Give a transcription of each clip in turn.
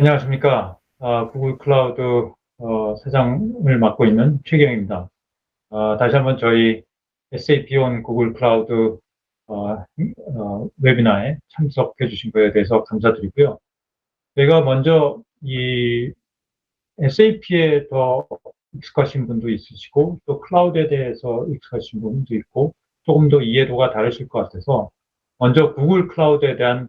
안녕하십니까. 아, 구글 클라우드 어, 사장을 맡고 있는 최경입니다. 아, 다시 한번 저희 SAP 온 구글 클라우드 어, 어, 웨비나에 참석해 주신 거에 대해서 감사드리고요. 제가 먼저 이 SAP에 더 익숙하신 분도 있으시고 또 클라우드에 대해서 익숙하신 분도 있고 조금 더 이해도가 다르실 것 같아서 먼저 구글 클라우드에 대한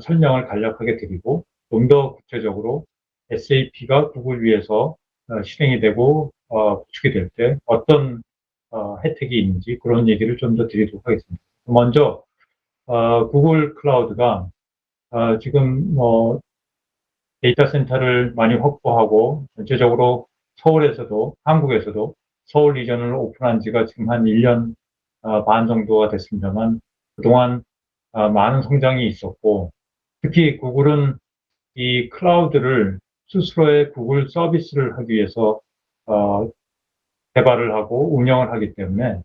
설명을 간략하게 드리고 좀 더 구체적으로 SAP가 구글 위에서 어, 실행이 되고 어, 구축이 될 때 어떤 어, 혜택이 있는지 그런 얘기를 좀 더 드리도록 하겠습니다. 먼저 어, 구글 클라우드가 어, 지금 뭐 데이터 센터를 많이 확보하고 전체적으로 서울에서도 한국에서도 서울 리전을 오픈한 지가 지금 한 1년 어, 반 정도가 됐습니다만 그동안 어, 많은 성장이 있었고 특히 구글은 이 클라우드를 스스로의 구글 서비스를 하기 위해서 어, 개발을 하고 운영을 하기 때문에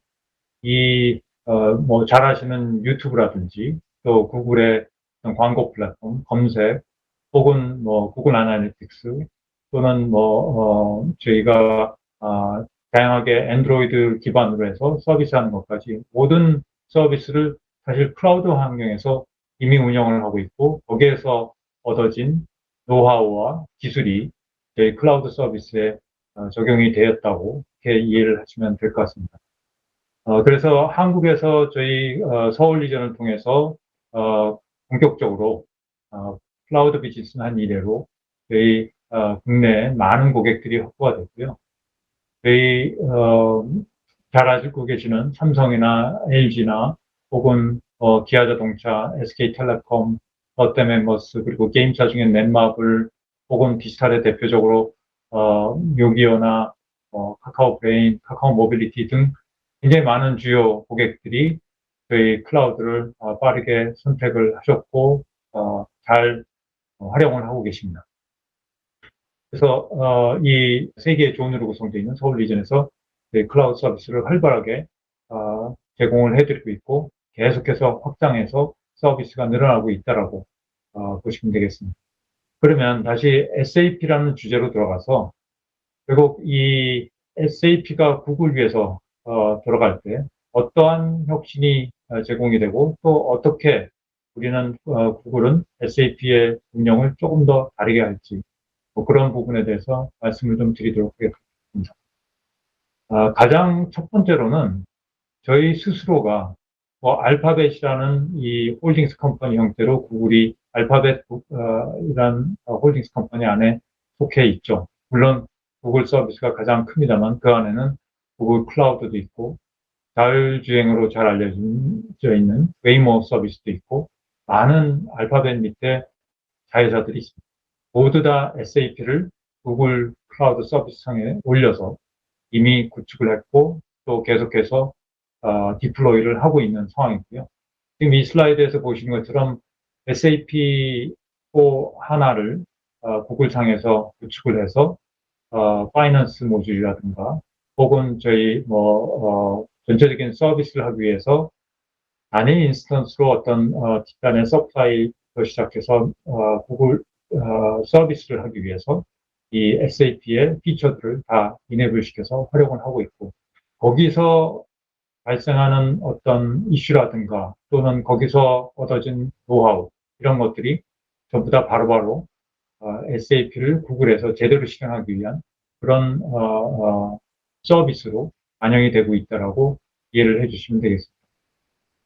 이 어, 뭐 잘하시는 유튜브라든지 또 구글의 광고 플랫폼 검색 혹은 뭐 구글 아나리틱스 또는 뭐 어, 저희가 아, 다양하게 안드로이드 기반으로 해서 서비스하는 것까지 모든 서비스를 사실 클라우드 환경에서 이미 운영을 하고 있고 거기에서 얻어진 노하우와 기술이 저희 클라우드 서비스에 어, 적용이 되었다고 이렇게 이해를 하시면 될 것 같습니다. 어, 그래서 한국에서 저희 어, 서울 리전을 통해서 본격적으로 클라우드 비즈니스는 한 이래로 저희 국내 많은 고객들이 확보가 됐고요. 저희 잘 알고 계시는 삼성이나 LG나 혹은 기아 자동차, SK텔레콤, 롯데멤버스 그리고 게임사 중에 넷마블 혹은 디지털의 대표적으로 어, 요기요나 어, 카카오 브레인, 카카오 모빌리티 등 굉장히 많은 주요 고객들이 저희 클라우드를 어, 빠르게 선택을 하셨고 어, 잘 활용을 하고 계십니다. 그래서 어, 이 세계의 존으로 구성되어 있는 서울 리전에서 클라우드 서비스를 활발하게 어, 제공을 해드리고 있고 계속해서 확장해서 서비스가 늘어나고 있다라고 어, 보시면 되겠습니다. 그러면 다시 SAP라는 주제로 들어가서 결국 이 SAP가 구글 위에서 어, 들어갈 때 어떠한 혁신이 어, 제공이 되고 또 어떻게 우리는 어, 구글은 SAP의 운영을 조금 더 다르게 할지 뭐 그런 부분에 대해서 말씀을 좀 드리도록 하겠습니다. 아, 가장 첫 번째로는 저희 스스로가 뭐 알파벳이라는 이 홀딩스 컴퍼니 형태로 구글이 알파벳이란 홀딩스 컴퍼니 안에 속해 있죠. 물론 구글 서비스가 가장 큽니다만 그 안에는 구글 클라우드도 있고 자율주행으로 잘 알려져 있는 웨이모 서비스도 있고 많은 알파벳 밑에 자회사들이 있습니다. 모두 다 SAP를 구글 클라우드 서비스상에 올려서 이미 구축을 했고 또 계속해서 어, 디플로이를 하고 있는 상황이고요. 지금 이 슬라이드에서 보시는 것처럼 SAP4 하나를 어, 구글창에서 구축을 해서 어, 파이낸스 모듈이라든가 혹은 저희 뭐 어, 전체적인 서비스를 하기 위해서 단일 인스턴스로 어떤 어, 뒷단의 서플라이부터 시작해서 어, 구글 어, 서비스를 하기 위해서 이 SAP의 피처들을 다 이네블 시켜서 활용을 하고 있고 거기서 발생하는 어떤 이슈라든가 또는 거기서 얻어진 노하우 이런 것들이 전부 다 바로바로 어, SAP를 구글에서 제대로 실행하기 위한 그런 어, 어, 서비스로 반영이 되고 있다라고 이해를 해주시면 되겠습니다.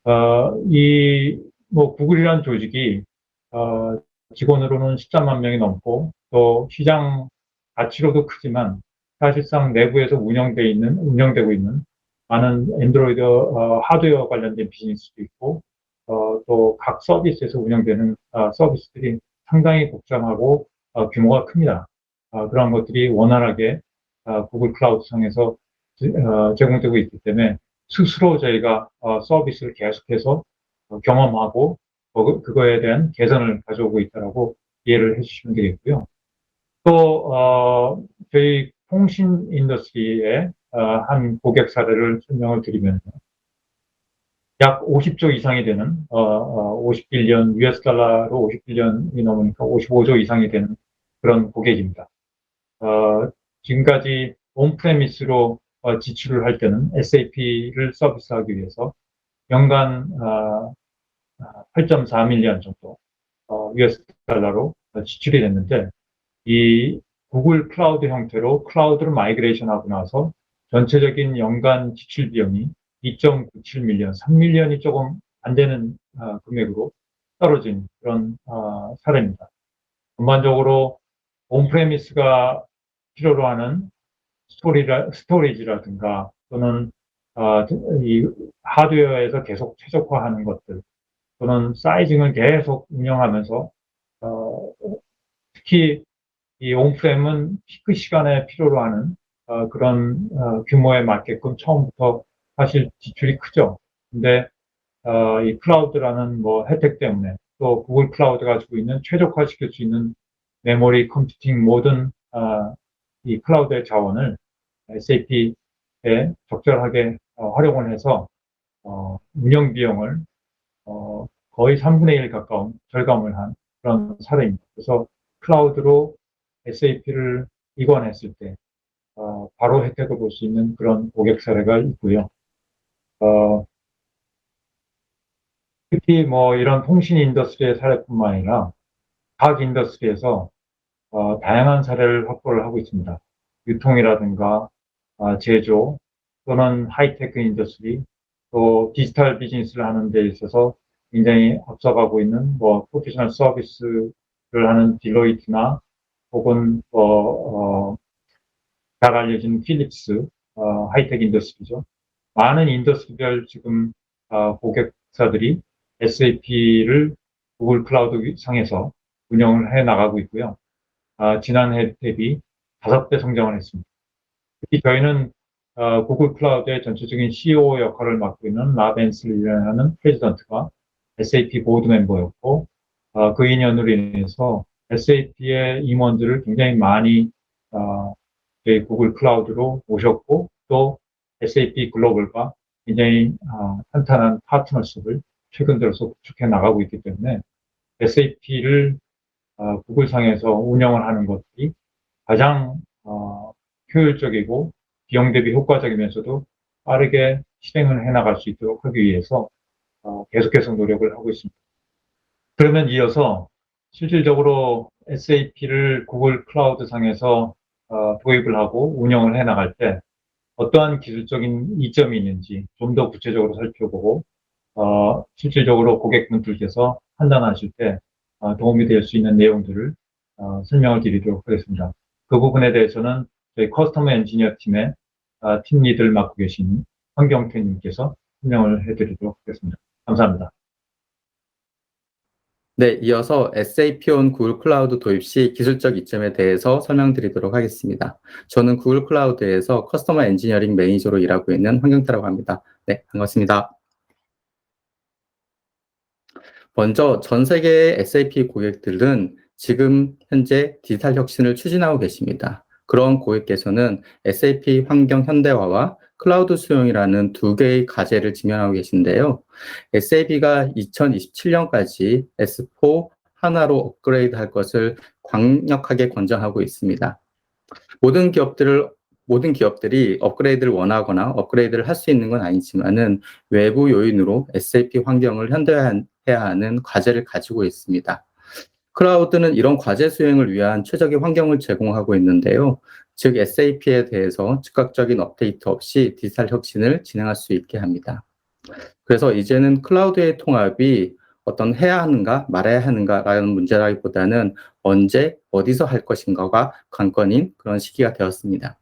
어, 이뭐 구글이라는 조직이 어, 직원으로는 13만 명이 넘고 또 시장 가치로도 크지만 사실상 내부에서 운영돼 있는 운영되고 있는 많은 앤드로이드 어, 하드웨어 관련된 비즈니스도 있고 어, 또 각 서비스에서 운영되는 어, 서비스들이 상당히 복잡하고 어, 규모가 큽니다. 어, 그런 것들이 원활하게 어, 구글 클라우드 상에서 어, 제공되고 있기 때문에 스스로 저희가 어, 서비스를 계속해서 어, 경험하고 어, 그거에 대한 개선을 가져오고 있다라고 이해를 해주시면 되겠고요. 또 어, 저희 통신 인더스트리의 어, 한 고객 사례를 설명을 드리면 약 50조 이상이 되는 어, 어, 51년 US 달러로 51년이 넘으니까 55조 이상이 되는 그런 고객입니다. 어, 지금까지 온프레미스로 어, 지출을 할 때는 SAP를 서비스하기 위해서 연간 어, 8.4밀리언 정도 어, US 달러로 지출이 됐는데 이 구글 클라우드 형태로 클라우드를 마이그레이션 하고 나서 전체적인 연간 지출 비용이 2.97밀리언, 3밀리언이 조금 안 되는 어, 금액으로 떨어진 그런 어, 사례입니다. 전반적으로 온프레미스가 필요로 하는 스토리라, 스토리지라든가 또는 어, 이 하드웨어에서 계속 최적화하는 것들 또는 사이징을 계속 운영하면서 어, 특히 이 온프렘은 피크 시간에 필요로 하는 어, 그런 어, 규모에 맞게끔 처음부터 사실 지출이 크죠. 근데 어, 이 클라우드라는 뭐 혜택 때문에 또 구글 클라우드가 가지고 있는 최적화시킬 수 있는 메모리 컴퓨팅 모든 어, 이 클라우드의 자원을 SAP에 적절하게 어, 활용을 해서 어, 운영 비용을 어, 거의 3분의 1 가까운 절감을 한 그런 사례입니다. 그래서 클라우드로 SAP를 이관했을 때 어, 바로 혜택을 볼 수 있는 그런 고객 사례가 있고요. 어, 특히 뭐 이런 통신 인더스트리의 사례뿐만 아니라 각 인더스트리에서 어, 다양한 사례를 확보를 하고 있습니다. 유통이라든가 어, 제조 또는 하이테크 인더스트리 또 디지털 비즈니스를 하는 데 있어서 굉장히 앞서가고 있는 뭐 프로페셔널 서비스를 하는 딜로이트나 혹은 뭐 어, 잘 알려진 필립스 어, 하이텍 인더스트리죠. 많은 인더스트리별 지금 어, 고객사들이 SAP를 구글 클라우드 상에서 운영을 해 나가고 있고요. 아, 지난해 대비 다섯 배 성장을 했습니다. 특히 저희는 어, 구글 클라우드의 전체적인 CEO 역할을 맡고 있는 라벤슬이라는 프레지던트가 SAP 보드 멤버였고 어, 그 인연으로 인해서 SAP의 임원들을 굉장히 많이 어, 저희 구글 클라우드로 모셨고 또 SAP 글로벌과 굉장히 어, 탄탄한 파트너십을 최근 들어서 구축해 나가고 있기 때문에 SAP를 어, 구글상에서 운영을 하는 것들이 가장 어, 효율적이고 비용 대비 효과적이면서도 빠르게 실행을 해 나갈 수 있도록 하기 위해서 어, 계속해서 노력을 하고 있습니다. 그러면 이어서 실질적으로 SAP를 구글 클라우드 상에서 어, 도입을 하고 운영을 해 나갈 때 어떠한 기술적인 이점이 있는지 좀 더 구체적으로 살펴보고 어, 실질적으로 고객분들께서 판단하실 때 어, 도움이 될 수 있는 내용들을 어, 설명을 드리도록 하겠습니다. 그 부분에 대해서는 저희 커스터머 엔지니어 팀의 어, 팀 리드를 맡고 계신 황경태님께서 설명을 해드리도록 하겠습니다. 감사합니다. 네, 이어서 SAP 온 구글 클라우드 도입 시 기술적 이점에 대해서 설명드리도록 하겠습니다. 저는 구글 클라우드에서 커스터머 엔지니어링 매니저로 일하고 있는 황경태라고 합니다. 네, 반갑습니다. 먼저 전 세계의 SAP 고객들은 지금 현재 디지털 혁신을 추진하고 계십니다. 그런 고객께서는 SAP 환경 현대화와 클라우드 수용이라는 두 개의 과제를 직면하고 계신데요. SAP가 2027년까지 S4 하나로 업그레이드 할 것을 강력하게 권장하고 있습니다. 모든 기업들을 모든 기업들이 업그레이드를 원하거나 업그레이드를 할 수 있는 건 아니지만은 외부 요인으로 SAP 환경을 현대화해야 하는 과제를 가지고 있습니다. 클라우드는 이런 과제 수행을 위한 최적의 환경을 제공하고 있는데요. 즉 SAP에 대해서 즉각적인 업데이트 없이 디지털 혁신을 진행할 수 있게 합니다. 그래서 이제는 클라우드의 통합이 어떤 해야 하는가 말아야 하는가라는 문제라기보다는 언제 어디서 할 것인가가 관건인 그런 시기가 되었습니다.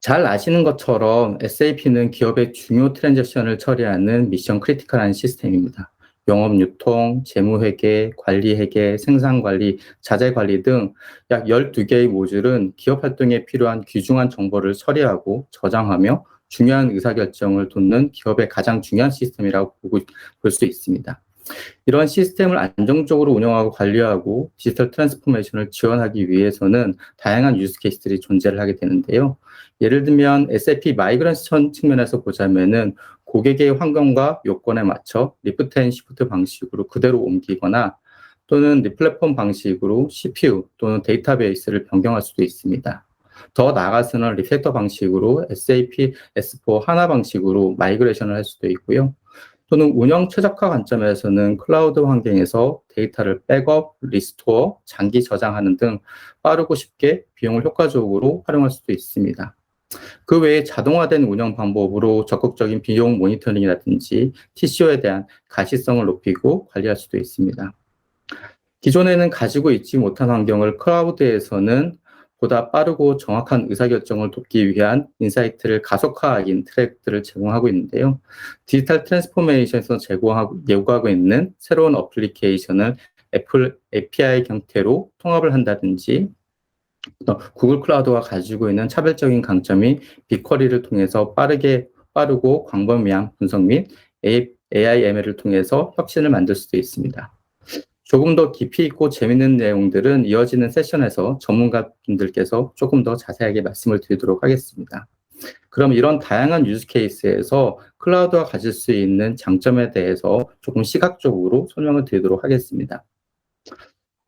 잘 아시는 것처럼 SAP는 기업의 중요 트랜잭션을 처리하는 미션 크리티컬한 시스템입니다. 영업 유통, 재무 회계, 관리 회계, 생산 관리, 자재 관리 등 약 12개의 모듈은 기업 활동에 필요한 귀중한 정보를 처리하고 저장하며 중요한 의사결정을 돕는 기업의 가장 중요한 시스템이라고 볼 수 있습니다. 이런 시스템을 안정적으로 운영하고 관리하고 디지털 트랜스포메이션을 지원하기 위해서는 다양한 유스 케이스들이 존재를 하게 되는데요. 예를 들면 SAP 마이그레이션 측면에서 보자면은 고객의 환경과 요건에 맞춰 리프트 앤 시프트 방식으로 그대로 옮기거나 또는 리플랫폼 방식으로 CPU 또는 데이터베이스를 변경할 수도 있습니다. 더 나아가서는 리팩터 방식으로 SAP S4 하나 방식으로 마이그레이션을 할 수도 있고요. 또는 운영 최적화 관점에서는 클라우드 환경에서 데이터를 백업, 리스토어, 장기 저장하는 등 빠르고 쉽게 비용을 효과적으로 활용할 수도 있습니다. 그 외에 자동화된 운영 방법으로 적극적인 비용 모니터링이라든지 TCO에 대한 가시성을 높이고 관리할 수도 있습니다. 기존에는 가지고 있지 못한 환경을 클라우드에서는 보다 빠르고 정확한 의사결정을 돕기 위한 인사이트를 가속화하긴 트랙들을 제공하고 있는데요. 디지털 트랜스포메이션에서 제공하고, 예고하고 있는 새로운 어플리케이션을 애플 API 형태로 통합을 한다든지 또 구글 클라우드가 가지고 있는 차별적인 강점이 빅쿼리를 통해서 빠르게 빠르고 광범위한 분석 및 AI ML을 통해서 혁신을 만들 수도 있습니다. 조금 더 깊이 있고 재밌는 내용들은 이어지는 세션에서 전문가분들께서 조금 더 자세하게 말씀을 드리도록 하겠습니다. 그럼 이런 다양한 유즈 케이스에서 클라우드가 가질 수 있는 장점에 대해서 조금 시각적으로 설명을 드리도록 하겠습니다.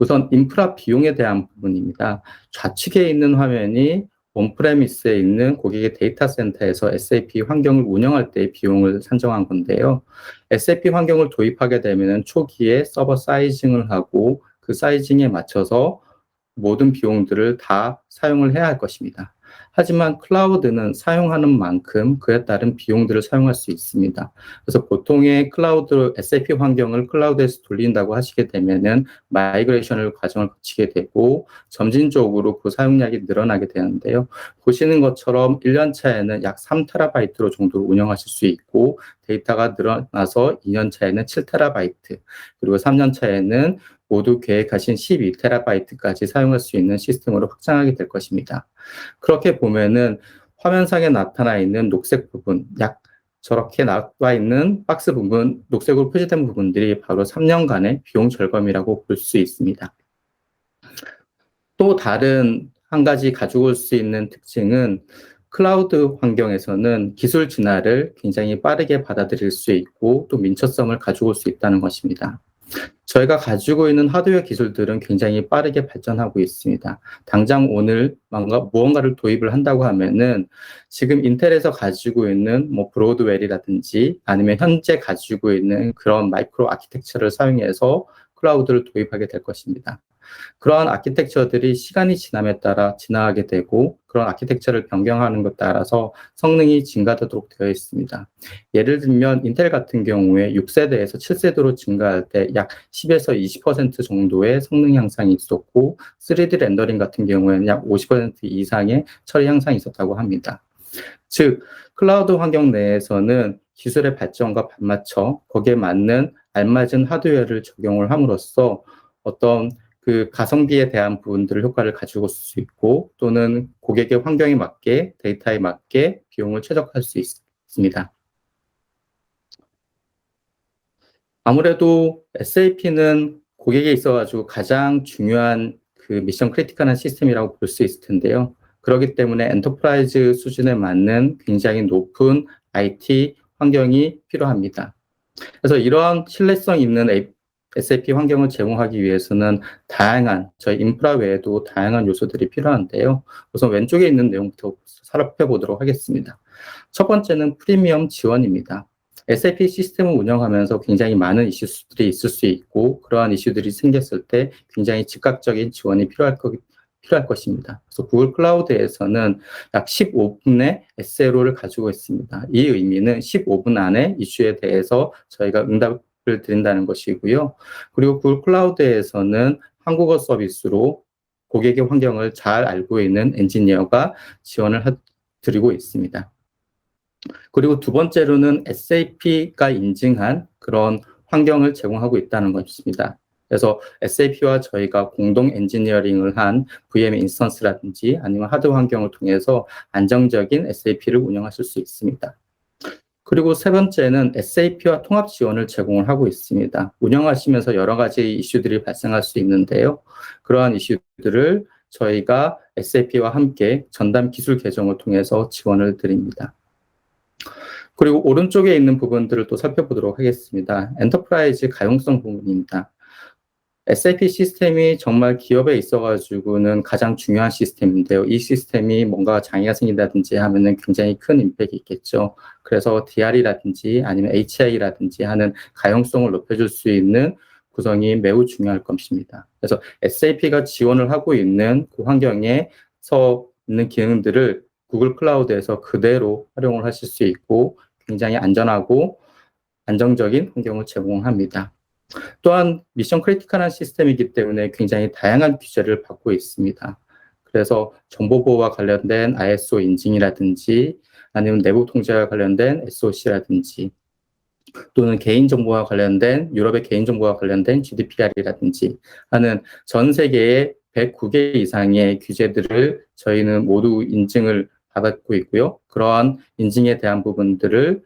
우선 인프라 비용에 대한 부분입니다. 좌측에 있는 화면이 온프레미스에 있는 고객의 데이터 센터에서 SAP 환경을 운영할 때의 비용을 산정한 건데요. SAP 환경을 도입하게 되면 초기에 서버 사이징을 하고 그 사이징에 맞춰서 모든 비용들을 다 사용을 해야 할 것입니다. 하지만 클라우드는 사용하는 만큼 그에 따른 비용들을 사용할 수 있습니다. 그래서 보통의 클라우드 SAP 환경을 클라우드에서 돌린다고 하시게 되면은 마이그레이션을 과정을 거치게 되고 점진적으로 그 사용량이 늘어나게 되는데요. 보시는 것처럼 1년 차에는 약 3테라바이트로 정도로 운영하실 수 있고 데이터가 늘어나서 2년 차에는 7테라바이트 그리고 3년 차에는 모두 계획하신 12테라바이트까지 사용할 수 있는 시스템으로 확장하게 될 것입니다. 그렇게 보면은 화면상에 나타나 있는 녹색 부분, 약 저렇게 나와 있는 박스 부분, 녹색으로 표시된 부분들이 바로 3년간의 비용 절감이라고 볼 수 있습니다. 또 다른 한 가지 가지고 올 수 있는 특징은 클라우드 환경에서는 기술 진화를 굉장히 빠르게 받아들일 수 있고 또 민첩성을 가지고 올수 있다는 것입니다. 저희가 가지고 있는 하드웨어 기술들은 굉장히 빠르게 발전하고 있습니다. 당장 오늘 뭔가, 무언가를 도입을 한다고 하면은 지금 인텔에서 가지고 있는 뭐 브로드웰이라든지 아니면 현재 가지고 있는 그런 마이크로 아키텍처를 사용해서 클라우드를 도입하게 될 것입니다. 그러한 아키텍처들이 시간이 지남에 따라 진화하게 되고 그런 아키텍처를 변경하는 것 따라서 성능이 증가되도록 되어 있습니다. 예를 들면 인텔 같은 경우에 6세대에서 7세대로 증가할 때 약 10에서 20% 정도의 성능 향상이 있었고 3D 렌더링 같은 경우에는 약 50% 이상의 처리 향상이 있었다고 합니다. 즉 클라우드 환경 내에서는 기술의 발전과 반맞춰 거기에 맞는 알맞은 하드웨어를 적용을 함으로써 어떤 그 가성비에 대한 부분들을 효과를 가지고 있을 수 있고 또는 고객의 환경에 맞게 데이터에 맞게 비용을 최적화할 수 있습니다. 아무래도 SAP는 고객에 있어 가지고 가장 중요한 그 미션 크리티컬한 시스템이라고 볼 수 있을 텐데요. 그렇기 때문에 엔터프라이즈 수준에 맞는 굉장히 높은 IT 환경이 필요합니다. 그래서 이러한 신뢰성 있는 SAP 환경을 제공하기 위해서는 다양한 저희 인프라 외에도 다양한 요소들이 필요한데요. 우선 왼쪽에 있는 내용부터 살펴보도록 하겠습니다. 첫 번째는 프리미엄 지원입니다. SAP 시스템을 운영하면서 굉장히 많은 이슈들이 있을 수 있고 그러한 이슈들이 생겼을 때 굉장히 즉각적인 지원이 필요할 거, 필요할 것입니다. 그래서 구글 클라우드에서는 약 15분의 SLO를 가지고 있습니다. 이 의미는 15분 안에 이슈에 대해서 저희가 응답 을 드린다는 것이고요. 그리고 구글 클라우드에서는 한국어 서비스로 고객의 환경을 잘 알고 있는 엔지니어가 지원을 하, 드리고 있습니다. 그리고 두 번째로는 SAP가 인증한 그런 환경을 제공하고 있다는 것입니다. 그래서 SAP와 저희가 공동 엔지니어링을 한 VM 인스턴스라든지 아니면 하드 환경을 통해서 안정적인 SAP를 운영하실 수 있습니다. 그리고 세 번째는 SAP와 통합 지원을 제공을 하고 있습니다. 운영하시면서 여러 가지 이슈들이 발생할 수 있는데요. 그러한 이슈들을 저희가 SAP와 함께 전담 기술 계정을 통해서 지원을 드립니다. 그리고 오른쪽에 있는 부분들을 또 살펴보도록 하겠습니다. 엔터프라이즈 가용성 부분입니다. SAP 시스템이 정말 기업에 있어가지고는 가장 중요한 시스템인데요. 이 시스템이 뭔가 장애가 생긴다든지 하면은 굉장히 큰 임팩이 있겠죠. 그래서 DR이라든지 아니면 HI라든지 하는 가용성을 높여줄 수 있는 구성이 매우 중요할 것입니다. 그래서 SAP가 지원을 하고 있는 그 환경에서 있는 기능들을 구글 클라우드에서 그대로 활용을 하실 수 있고 굉장히 안전하고 안정적인 환경을 제공합니다. 또한 미션 크리티컬한 시스템이기 때문에 굉장히 다양한 규제를 받고 있습니다. 그래서 정보 보호와 관련된 ISO 인증이라든지 아니면 내부 통제와 관련된 SOC라든지 또는 개인정보와 관련된 유럽의 개인정보와 관련된 GDPR이라든지 하는 전 세계의 109개 이상의 규제들을 저희는 모두 인증을 받았고 있고요. 그러한 인증에 대한 부분들을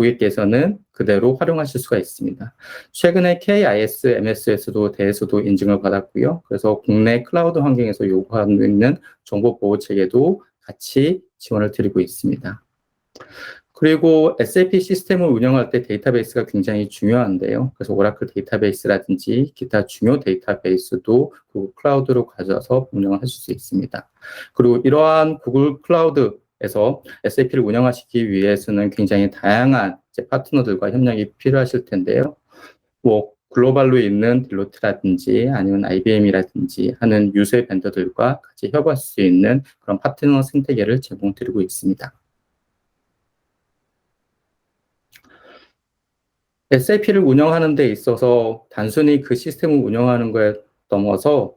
고객께서는 그대로 활용하실 수가 있습니다. 최근에 KIS, MS에서도 대해서도 인증을 받았고요. 그래서 국내 클라우드 환경에서 요구하고 있는 정보 보호 체계도 같이 지원을 드리고 있습니다. 그리고 SAP 시스템을 운영할 때 데이터베이스가 굉장히 중요한데요. 그래서 오라클 데이터베이스라든지 기타 중요 데이터베이스도 구글 클라우드로 가져와서 운영을 하실 수 있습니다. 그리고 이러한 구글 클라우드 에서 SAP를 운영하시기 위해서는 굉장히 다양한 파트너들과 협력이 필요하실 텐데요. 뭐 글로벌로 있는 딜로트라든지 아니면 IBM이라든지 하는 유세 벤더들과 같이 협업할 수 있는 그런 파트너 생태계를 제공드리고 있습니다. SAP를 운영하는 데 있어서 단순히 그 시스템을 운영하는 거에 넘어서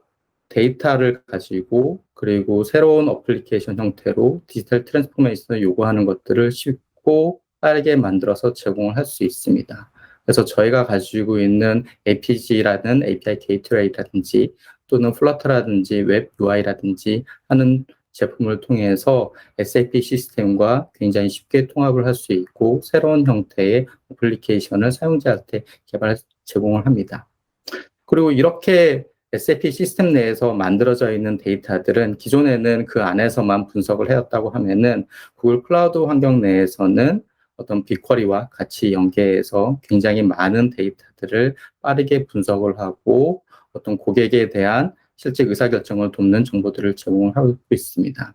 데이터를 가지고 그리고 새로운 어플리케이션 형태로 디지털 트랜스포메이션을 요구하는 것들을 쉽고 빠르게 만들어서 제공을 할 수 있습니다. 그래서 저희가 가지고 있는 APG라는 API 게이트웨이라든지 또는 플러터라든지 웹 UI라든지 하는 제품을 통해서 SAP 시스템과 굉장히 쉽게 통합을 할 수 있고 새로운 형태의 어플리케이션을 사용자한테 개발 제공을 합니다. 그리고 이렇게 SAP 시스템 내에서 만들어져 있는 데이터들은 기존에는 그 안에서만 분석을 해왔다고 하면은 구글 클라우드 환경 내에서는 어떤 빅쿼리와 같이 연계해서 굉장히 많은 데이터들을 빠르게 분석을 하고 어떤 고객에 대한 실제 의사결정을 돕는 정보들을 제공을 하고 있습니다.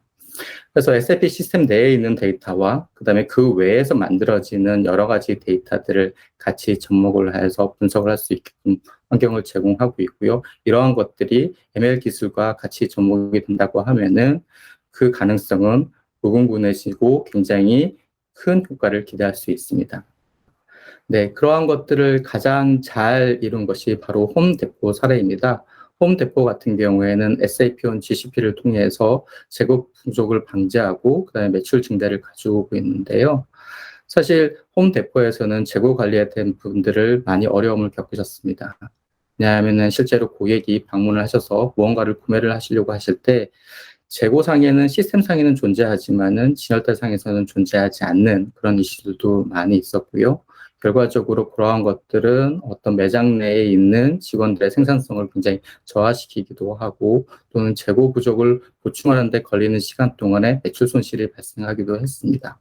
그래서 SAP 시스템 내에 있는 데이터와 그다음에 그 외에서 만들어지는 여러 가지 데이터들을 같이 접목을 해서 분석을 할 수 있게끔 환경을 제공하고 있고요. 이러한 것들이 ML 기술과 같이 접목이 된다고 하면은 그 가능성은 무궁무진해지고 굉장히 큰 효과를 기대할 수 있습니다. 네, 그러한 것들을 가장 잘 이룬 것이 바로 홈 데포 사례입니다. 홈데포 같은 경우에는 SAP-on GCP를 통해서 재고 부족을 방지하고 그다음에 매출 증대를 가지고 있는데요. 사실 홈데포에서는 재고 관리에 대한 부분들을 많이 어려움을 겪으셨습니다. 왜냐하면 실제로 고객이 방문을 하셔서 무언가를 구매를 하시려고 하실 때 재고상에는 시스템상에는 존재하지만은 진열대상에서는 존재하지 않는 그런 이슈들도 많이 있었고요. 결과적으로 그러한 것들은 어떤 매장 내에 있는 직원들의 생산성을 굉장히 저하시키기도 하고 또는 재고 부족을 보충하는 데 걸리는 시간 동안에 매출 손실이 발생하기도 했습니다.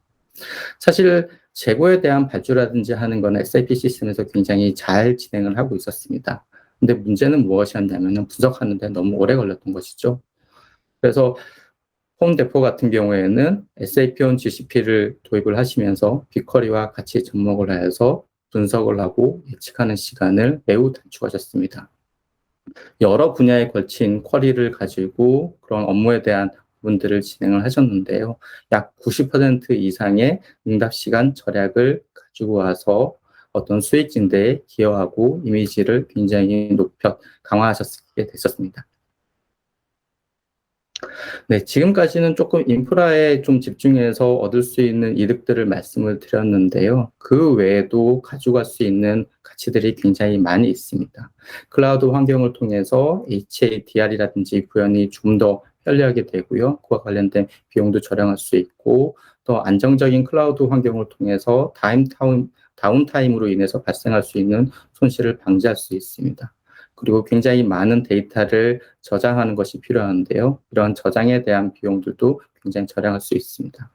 사실 재고에 대한 발주라든지 하는 건 SAP 시스템에서 굉장히 잘 진행을 하고 있었습니다. 근데 문제는 무엇이었냐면 분석하는데 너무 오래 걸렸던 것이죠. 그래서 홈데포 같은 경우에는 SAP-on GCP를 도입을 하시면서 빅쿼리와 같이 접목을 해서 분석을 하고 예측하는 시간을 매우 단축하셨습니다. 여러 분야에 걸친 쿼리를 가지고 그런 업무에 대한 부분들을 진행을 하셨는데요. 약 90% 이상의 응답 시간 절약을 가지고 와서 어떤 수익 증대에 기여하고 이미지를 굉장히 높여 강화하셨게 됐었습니다. 네, 지금까지는 조금 인프라에 좀 집중해서 얻을 수 있는 이득들을 말씀을 드렸는데요. 그 외에도 가져갈 수 있는 가치들이 굉장히 많이 있습니다. 클라우드 환경을 통해서 HADR이라든지 구현이 좀 더 편리하게 되고요. 그와 관련된 비용도 절약할 수 있고 또 안정적인 클라우드 환경을 통해서 다임 타운, 다운타임으로 인해서 발생할 수 있는 손실을 방지할 수 있습니다. 그리고 굉장히 많은 데이터를 저장하는 것이 필요한데요. 이런 저장에 대한 비용들도 굉장히 절약할 수 있습니다.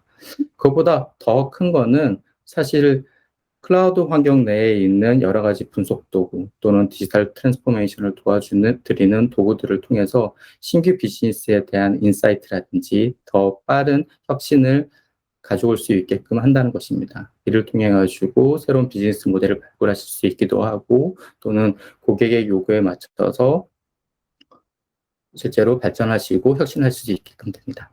그것보다 더 큰 거는 사실 클라우드 환경 내에 있는 여러 가지 분석 도구 또는 디지털 트랜스포메이션을 도와주는 드리는 도구들을 통해서 신규 비즈니스에 대한 인사이트라든지 더 빠른 혁신을 가져올 수 있게끔 한다는 것입니다. 이를 통해 가지고 새로운 비즈니스 모델을 발굴하실 수 있기도 하고 또는 고객의 요구에 맞춰서 실제로 발전하시고 혁신하실 수 있게끔 됩니다.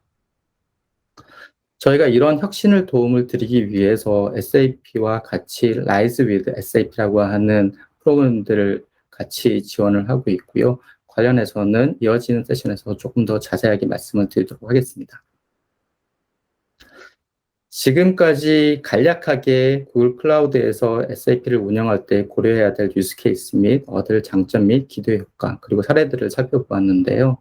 저희가 이런 혁신을 도움을 드리기 위해서 SAP와 같이 Rise with SAP라고 하는 프로그램들을 같이 지원을 하고 있고요. 관련해서는 이어지는 세션에서 조금 더 자세하게 말씀을 드리도록 하겠습니다. 지금까지 간략하게 구글 클라우드에서 SAP를 운영할 때 고려해야 될 유스 케이스 및 얻을 장점 및 기대 효과 그리고 사례들을 살펴보았는데요.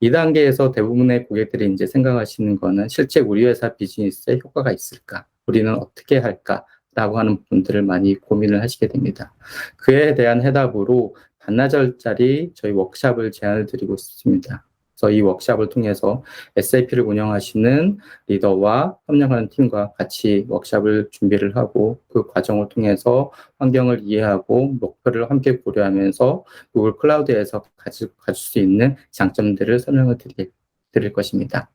이 단계에서 대부분의 고객들이 이제 생각하시는 거는 실제 우리 회사 비즈니스에 효과가 있을까? 우리는 어떻게 할까? 라고 하는 부분들을 많이 고민을 하시게 됩니다. 그에 대한 해답으로 반나절짜리 저희 워크샵을 제안을 드리고 있습니다. 그래서 이 워크샵을 통해서 SAP를 운영하시는 리더와 협력하는 팀과 같이 워크샵을 준비를 하고 그 과정을 통해서 환경을 이해하고 목표를 함께 고려하면서 구글 클라우드에서 가질, 가질 수 있는 장점들을 설명을 드릴, 드릴 것입니다.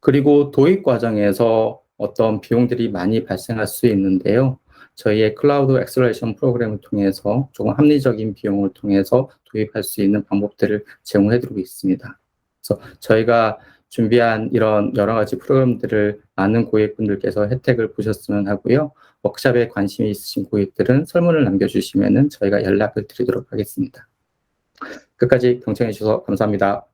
그리고 도입 과정에서 어떤 비용들이 많이 발생할 수 있는데요. 저희의 클라우드 엑셀레이션 프로그램을 통해서 조금 합리적인 비용을 통해서 도입할 수 있는 방법들을 제공해 드리고 있습니다. 그래서 저희가 준비한 이런 여러 가지 프로그램들을 많은 고객분들께서 혜택을 보셨으면 하고요. 워크샵에 관심이 있으신 고객들은 설문을 남겨주시면 저희가 연락을 드리도록 하겠습니다. 끝까지 경청해 주셔서 감사합니다.